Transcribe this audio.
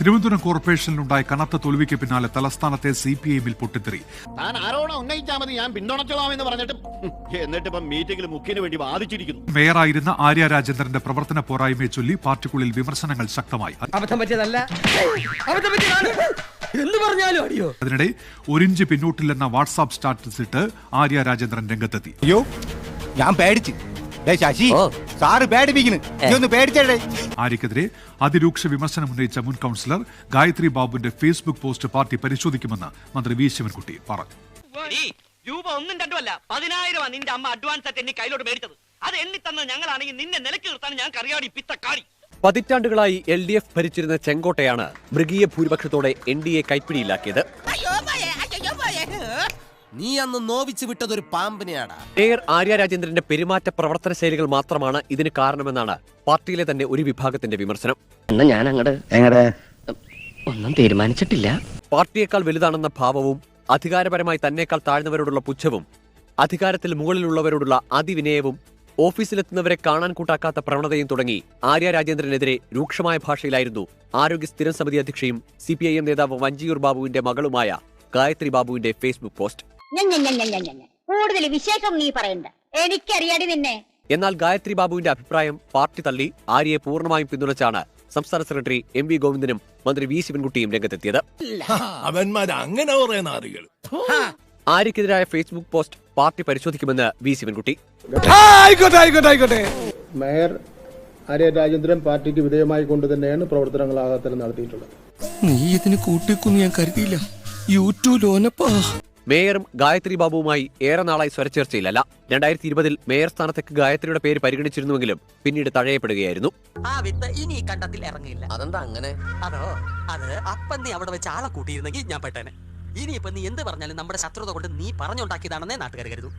തിരുവനന്തപുരം കോർപ്പറേഷനിലുണ്ടായ കനത്ത തോൽവിക്ക് പിന്നാലെ തലസ്ഥാനത്തെ സി പി ഐഎമ്മിൽ പൊട്ടിത്തെറി. താൻ ആരോപണം ഉന്നയിച്ചാൽ മതി? ഞാൻ പിന്തുണച്ചോളാമെന്ന് പറഞ്ഞിട്ട് എന്നിട്ട് ഇപ്പം മീറ്റിംഗിൽ മുഖ്യന് വേണ്ടി വാദിച്ചിരിക്കുന്നു. മേയറായിരുന്ന ആര്യ രാജേന്ദ്രന്റെ പ്രവർത്തന പോരായ്മയെ ചൊല്ലി പാർട്ടിക്കുള്ളിൽ വിമർശനങ്ങൾ ശക്തമായി. അബദ്ധം പറ്റിയതല്ല. അബദ്ധം പറ്റിയതാണ്. എന്ത് പറഞ്ഞാലും അടിയോ. അതിനിടെ ഒരിഞ്ച് പിന്നോട്ടില്ലെന്ന വാട്സാപ്പ് സ്റ്റാറ്റസ് ഇട്ട് ആര്യ രാജേന്ദ്രൻ രംഗത്തെത്തി. അയ്യോ ഞാൻ പേടിച്ച്. ദേ ശശി സാറ് പേടിപ്പിക്കുന്നു. നീ ഒന്ന് പേടിച്ചേ ആര്യക്കെതിരെ അതിരൂക്ഷ വിമർശനം ഉന്നയിച്ച മുൻ കൗൺസിലർ ഗായത്രി ബാബുവിന്റെ ഫേസ്ബുക്ക് പോസ്റ്റ് പാർട്ടി പരിശോധിക്കുമെന്ന് മന്ത്രി വി ശിവൻകുട്ടി പറഞ്ഞു. രൂപ ഒന്നും രണ്ടുമല്ല. പതിനായിരം പതിനായിരമാണ് നിന്റെ അമ്മ അഡ്വാൻസ് ആയിട്ട് എന്നെ കയ്യിലോട്ട് മേടിച്ചത്. അത് എണ്ണി തന്നത് ഞങ്ങളാണെങ്കിൽ നിന്നെ നിലയ്ക്ക് നിർത്താൻ ഞാൻ കറിയാടി പിത്തക്കാടി. പതിറ്റാണ്ടുകളായി എൽ ഡി എഫ് ഭരിച്ചിരുന്ന ചെങ്കോട്ടയാണ് മൃഗീയ ഭൂരിപക്ഷത്തോടെ എൻ ഡി എ കൈപ്പിടിയിലാക്കിയത്. നീ അന്ന് നോവിച്ചു വിട്ടതൊരു പാമ്പിനെയാടാ. മേയർ ആര്യ രാജേന്ദ്രന്റെ പെരുമാറ്റ പ്രവർത്തന ശൈലികൾ മാത്രമാണ് ഇതിന് കാരണമെന്നാണ് പാർട്ടിയിലെ തന്നെ ഒരു വിഭാഗത്തിന്റെ വിമർശനം. എന്നാ ഞാൻ അങ്ങോട്ട് എങ്ങനെ ഒന്നും തീരുമാനിച്ചിട്ടില്ല. പാർട്ടിയേക്കാൾ വലുതാണെന്ന ഭാവവും അധികാരപരമായി തന്നേക്കാൾ താഴ്ന്നവരോടുള്ള പുച്ഛവും അധികാരത്തിൽ മുകളിലുള്ളവരോടുള്ള അതിവിനയവും ഓഫീസിലെത്തുന്നവരെ കാണാൻ കൂട്ടാക്കാത്ത പ്രവണതയും തുടങ്ങി ആര്യ രാജേന്ദ്രനെതിരെ രൂക്ഷമായ ഭാഷയിലായിരുന്നു ആരോഗ്യ സ്ഥിരം സമിതി അധ്യക്ഷയും സി പി ഐ എം നേതാവ് വഞ്ചിയൂർ ബാബുവിന്റെ മകളുമായ ഗായത്രി ബാബുവിന്റെ ഫേസ്ബുക്ക് പോസ്റ്റ്. കൂടുതൽ വിശേഷം നീ പറയണ്ട. എനിക്കറിയാടി നിന്നെ. എന്നാൽ ഗായത്രി ബാബുവിന്റെ അഭിപ്രായം പാർട്ടി തള്ളി ആര്യയെ പൂർണമായും പിന്തുണച്ചാണ് സംസ്ഥാന സെക്രട്ടറി എം വി ഗോവിന്ദനും മന്ത്രി വി ശിവൻകുട്ടിയും രംഗത്തെത്തിയത്. അങ്ങനെ ആര്യക്കെതിരായ ഫേസ്ബുക്ക് പോസ്റ്റ് പാർട്ടി പരിശോധിക്കുമെന്ന് വി ശിവൻകുട്ടി. മേയർ ആര്യ രാജേന്ദ്രൻ പാർട്ടിക്ക് വിധേയമായി കൊണ്ട് തന്നെയാണ് പ്രവർത്തനങ്ങൾ ആകാത്തരം നടത്തിയിട്ടുള്ളത്. നീ ഇതിന് കൂട്ടിക്കൊന്നും ഞാൻ കരുതിയില്ല. യൂട്യൂബ് ലോനപ്പാ മേയറും ഗായത്രി ബാബുവുമായി ഏറെ നാളായി സ്വരച്ചേർച്ചയിലല്ല. രണ്ടായിരത്തി ഇരുപതിൽ മേയർ സ്ഥാനത്തേക്ക് ഗായത്രിയുടെ പേര് പരിഗണിച്ചിരുന്നുവെങ്കിലും പിന്നീട് തഴയപ്പെടുകയായിരുന്നു. ആ വിത്ത് ഇനി ഈ കണ്ടത്തിൽ ഇറങ്ങില്ല അതെന്താ അങ്ങനെ? അതോ അത് അപ്പം നീ അവിടെ വെച്ച് ആളെ കൂട്ടിയിരുന്നെങ്കിൽ ഞാൻ പെട്ടേനെ. ഇനിയിപ്പൊ നീ എന്ത് പറഞ്ഞാലും നമ്മുടെ ശത്രുത കൊണ്ട് നീ പറഞ്ഞുണ്ടാക്കിയതാണെന്നേ നാട്ടുകാർ കരുതൂ.